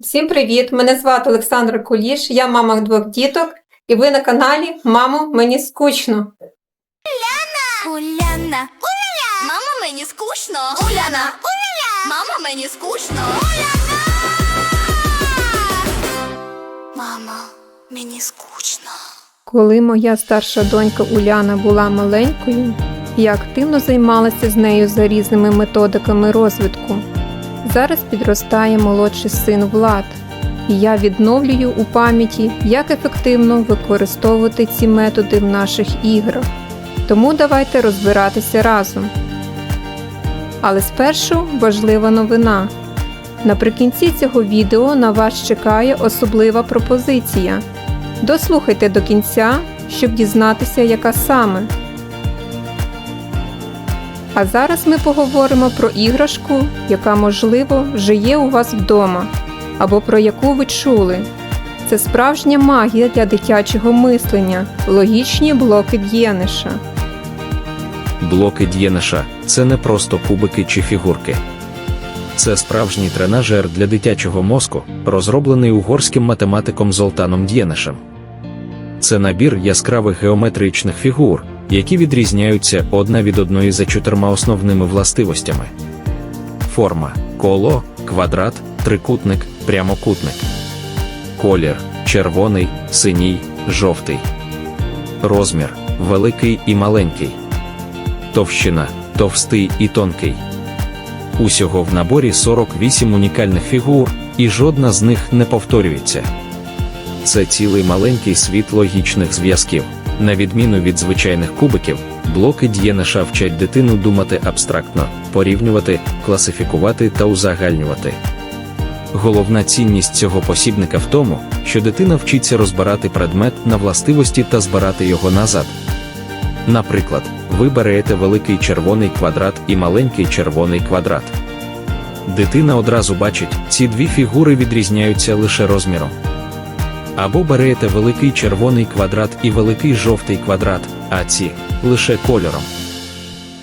Всім привіт! Мене звати Олександра Куліш, я мама двох діток, і ви на каналі Мамо, мені скучно. Уляна. Уляна. Мама, мені скучно. Уляна. Уляна. Мама, мені скучно. Уляна. Мама, мені скучно. Коли моя старша донька Уляна була маленькою, я активно займалася з нею за різними методиками розвитку. Зараз підростає молодший син Влад, і я відновлюю у пам'яті, як ефективно використовувати ці методи в наших іграх. Тому давайте розбиратися разом. Але спершу важлива новина. Наприкінці цього відео на вас чекає особлива пропозиція. Дослухайте до кінця, щоб дізнатися, яка саме. А зараз ми поговоримо про іграшку, яка, можливо, вже є у вас вдома, або про яку ви чули. Це справжня магія для дитячого мислення, логічні блоки д'єниша. Блоки Д'єнеша це не просто кубики чи фігурки. Це справжній тренажер для дитячого мозку, розроблений угорським математиком Золтаном Д'єнешем. Це набір яскравих геометричних фігур, які відрізняються одна від одної за чотирма основними властивостями: форма коло, квадрат, трикутник, прямокутник, колір червоний, синій, жовтий, розмір великий і маленький товщина, товстий і тонкий. Усього в наборі 48 унікальних фігур, і жодна з них не повторюється. Це цілий маленький світ логічних зв'язків. На відміну від звичайних кубиків, блоки Д'єнеша вчать дитину думати абстрактно, порівнювати, класифікувати та узагальнювати. Головна цінність цього посібника в тому, що дитина вчиться розбирати предмет на властивості та збирати його назад. Наприклад, ви берете великий червоний квадрат і маленький червоний квадрат. Дитина одразу бачить, ці дві фігури відрізняються лише розміром. Або берете великий червоний квадрат і великий жовтий квадрат, а ці лише кольором.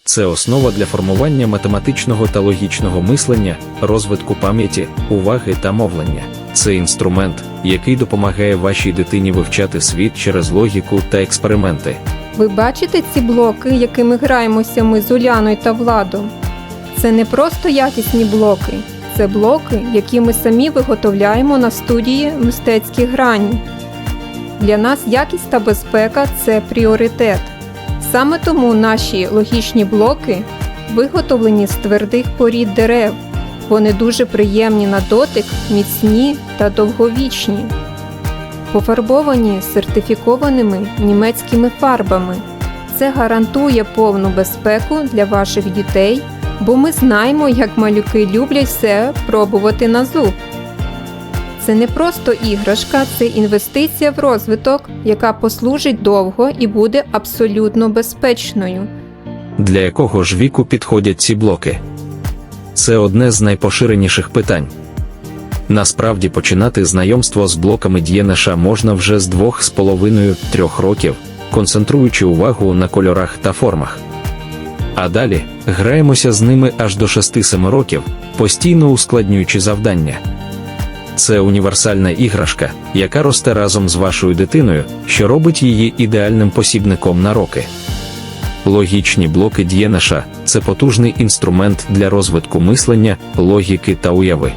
Це основа для формування математичного та логічного мислення, розвитку пам'яті, уваги та мовлення. Це інструмент, який допомагає вашій дитині вивчати світ через логіку та експерименти. Ви бачите ці блоки, якими граємося ми з Уляною та Владом? Це не просто якісні блоки, це блоки, які ми самі виготовляємо на студії мистецькі грані. Для нас якість та безпека це пріоритет. Саме тому наші логічні блоки виготовлені з твердих порід дерев. Вони дуже приємні на дотик, міцні та довговічні пофарбовані сертифікованими німецькими фарбами. Це гарантує повну безпеку для ваших дітей, бо ми знаємо, як малюки люблять все пробувати на зуб. Це не просто іграшка, це інвестиція в розвиток, яка послужить довго і буде абсолютно безпечною. Для якого ж віку підходять ці блоки? Це одне з найпоширеніших питань. Насправді починати знайомство з блоками Д'єнеша можна вже з двох з половиною трьох років, концентруючи увагу на кольорах та формах. А далі граємося з ними аж до 6-7 років, постійно ускладнюючи завдання. Це універсальна іграшка, яка росте разом з вашою дитиною, що робить її ідеальним посібником на роки. Логічні блоки Д'єнеша це потужний інструмент для розвитку мислення, логіки та уяви.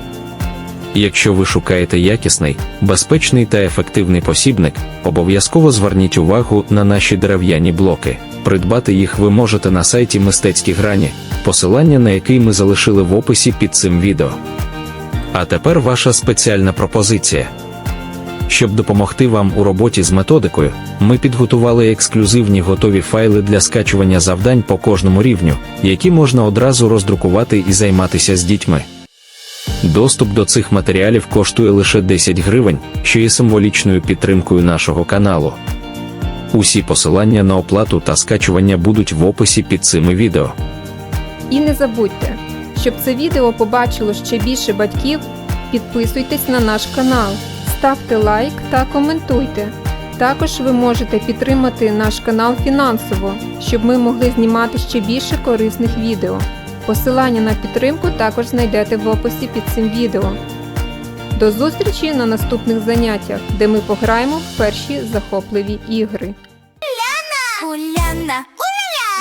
Якщо ви шукаєте якісний, безпечний та ефективний посібник, обов'язково зверніть увагу на наші дерев'яні блоки. Придбати їх ви можете на сайті Мистецькі грані, посилання на який ми залишили в описі під цим відео. А тепер ваша спеціальна пропозиція. Щоб допомогти вам у роботі з методикою, ми підготували ексклюзивні готові файли для скачування завдань по кожному рівню, які можна одразу роздрукувати і займатися з дітьми. Доступ до цих матеріалів коштує лише 10 гривень, що є символічною підтримкою нашого каналу. Усі посилання на оплату та скачування будуть в описі під цими відео. І не забудьте, щоб це відео побачило ще більше батьків, підписуйтесь на наш канал, ставте лайк та коментуйте. Також ви можете підтримати наш канал фінансово, щоб ми могли знімати ще більше корисних відео. Посилання на підтримку також знайдете в описі під цим відео. До зустрічі на наступних заняттях, де ми пограємо в перші захопливі ігри. Уляна. Уляна.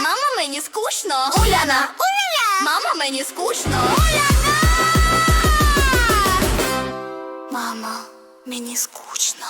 Мама, мені скучно. Уляна. Уляна. Мама, мені скучно. Уляна. Мама, мені скучно.